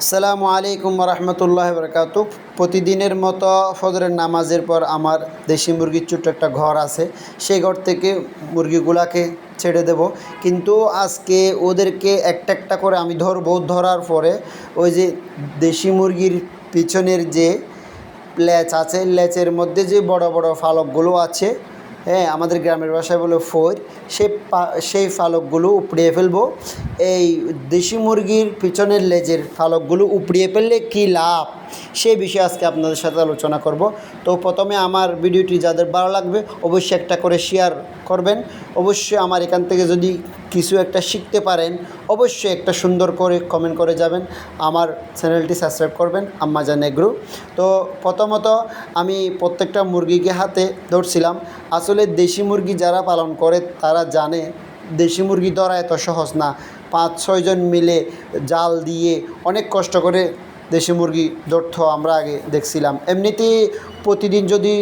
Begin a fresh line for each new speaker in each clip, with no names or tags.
সালামু আলাইকুম রহমতুল্লাহ বরকাত প্রতিদিনের মতো ফজরের নামাজের পর আমার দেশি মুরগির ছোট্ট একটা ঘর আছে। সেই ঘর থেকে মুরগিগুলাকে ছেড়ে দেব। কিন্তু আজকে ওদেরকে একটা একটা করে আমি ধরবো। ধরার পরে ওই যে দেশি মুরগির পিছনের যে লেচ আছে, লেচের মধ্যে যে বড় বড় ফালকগুলো আছে হ্যাঁ আমাদের গ্রামের ভাষায় বলে ফোর। সেই সেই ফালকগুলো উপড়িয়ে ফেলব। এই দেশি মুরগির পিছনের লেজের ফালকগুলো উপড়িয়ে ফেললে কী লাভ? সেই বিষয়ে আজকে আপনাদের সাথে আলোচনা করব। তো প্রথমে আমার ভিডিওটি যাদের ভালো লাগবে অবশ্যই একটা করে শেয়ার করবেন। অবশ্যই আমার এখান থেকে যদি কিছু একটা শিখতে পারেন, অবশ্যই একটা সুন্দর করে কমেন্ট করে যাবেন। আমার চ্যানেলটি সাবস্ক্রাইব করবেন আম্মাজান এগ্রু তো প্রথমত আমি প্রত্যেকটা মুরগিকে হাতে ধরছিলাম। আসলে দেশি মুরগি যারা পালন করে, তারা জানে দেশি মুরগি ধরা এত সহজ না। পাঁচ ছয়জন মিলে জাল দিয়ে অনেক কষ্ট করে দেশি মুরগি ধরতো আমরা আগে দেখছিলাম। এমনিতেই প্রতিদিন যদি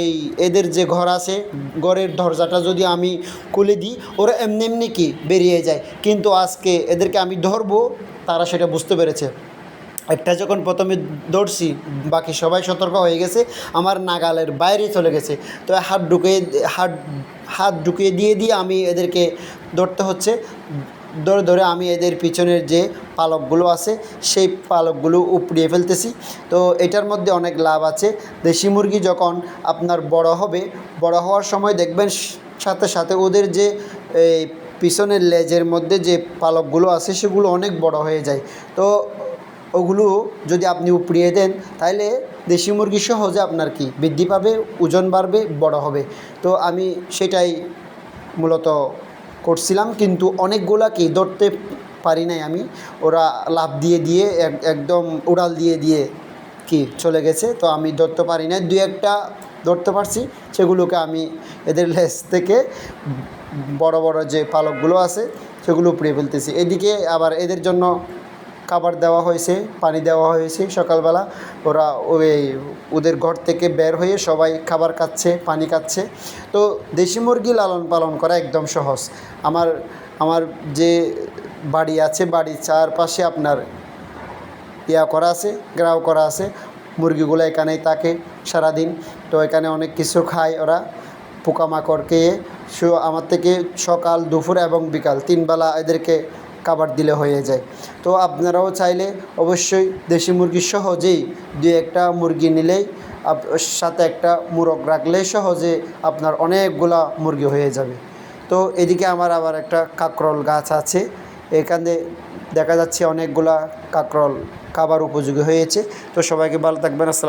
এই এদের যে ঘর আছে, ঘরের দরজাটা যদি আমি খুলে দিই, ওরা এমনি এমনি কি বেরিয়ে যায়। কিন্তু আজকে এদেরকে আমি ধরবো, তারা সেটা বুঝতে পেরেছে। একটা যখন প্রথমে দৌড়ছি বাকি সবাই সতর্ক হয়ে গেছে, আমার নাগালের বাইরে চলে গেছে। তো হাত ঢুকিয়ে, হাত হাত ঢুকিয়ে দিয়ে দিয়ে আমি এদেরকে ধরতে হচ্ছে। ধরে ধরে আমি এদের পিছনের যে পালকগুলো আছে, সেই পালকগুলো উপড়িয়ে ফেলতেছি। তো এটার মধ্যে অনেক লাভ আছে। দেশি মুরগি যখন আপনার বড় হবে, বড় হওয়ার সময় দেখবেন সাথে সাথে ওদের যে এই পিছনের লেজের মধ্যে যে পালকগুলো আছে, সেগুলো অনেক বড় হয়ে যায়। তো ওগুলো যদি আপনি উপড়িয়ে দেন তাহলে দেশি মুরগি সহজে আপনার কি বৃদ্ধি পাবে, ওজন বাড়বে, বড় হবে। তো আমি সেটাই মূলত করছিলাম, কিন্তু অনেকগুলা কি ধরতে পারি নাই আমি। ওরা লাভ দিয়ে দিয়ে একদম উড়াল দিয়ে দিয়ে কি চলে গেছে, তো আমি ধরতে পারি নাই। দু একটা ধরতে পারছি, সেগুলোকে আমি এদের লেস থেকে বড় বড় যে পালকগুলো আছে, সেগুলো উপড়িয়ে ফেলতেছি। এদিকে আবার এদের জন্য খাবার দেওয়া হয়েছে, পানি দেওয়া হয়েছে সকালবেলা। ওরা ওই ওদের ঘর থেকে বের হয়ে সবাই খাবার খাচ্ছে, পানি খাচ্ছে। তো দেশি মুরগি লালন পালন করা একদম সহজ। আমার আমার যে বাড়ি আছে, বাড়ির চারপাশে আপনার ইয়া করা আছে, গ্রাও করা আছে। মুরগিগুলো এখানেই থাকে সারাদিন। তো এখানে অনেক কিছু খায় ওরা, পোকামাকড় খেয়ে। সো আমার থেকে সকাল, দুপুর এবং বিকাল তিনবেলা এদেরকে খাবার দিলে হয়ে যায়। তো আপনারাও চাইলে অবশ্যই দেশি মুরগি সহজেই দু একটা মুরগি নিলেই সাথে একটা মুরগ রাখলে সহজে আপনার অনেকগুলা মুরগি হয়ে যাবে। তো এদিকে আমার আবার একটা কাকরল গাছ আছে। এখানে দেখা যাচ্ছে অনেকগুলা কাকরল খাবার উপযোগী হয়েছে। তো সবাইকে ভালো থাকবেন। আসসালাম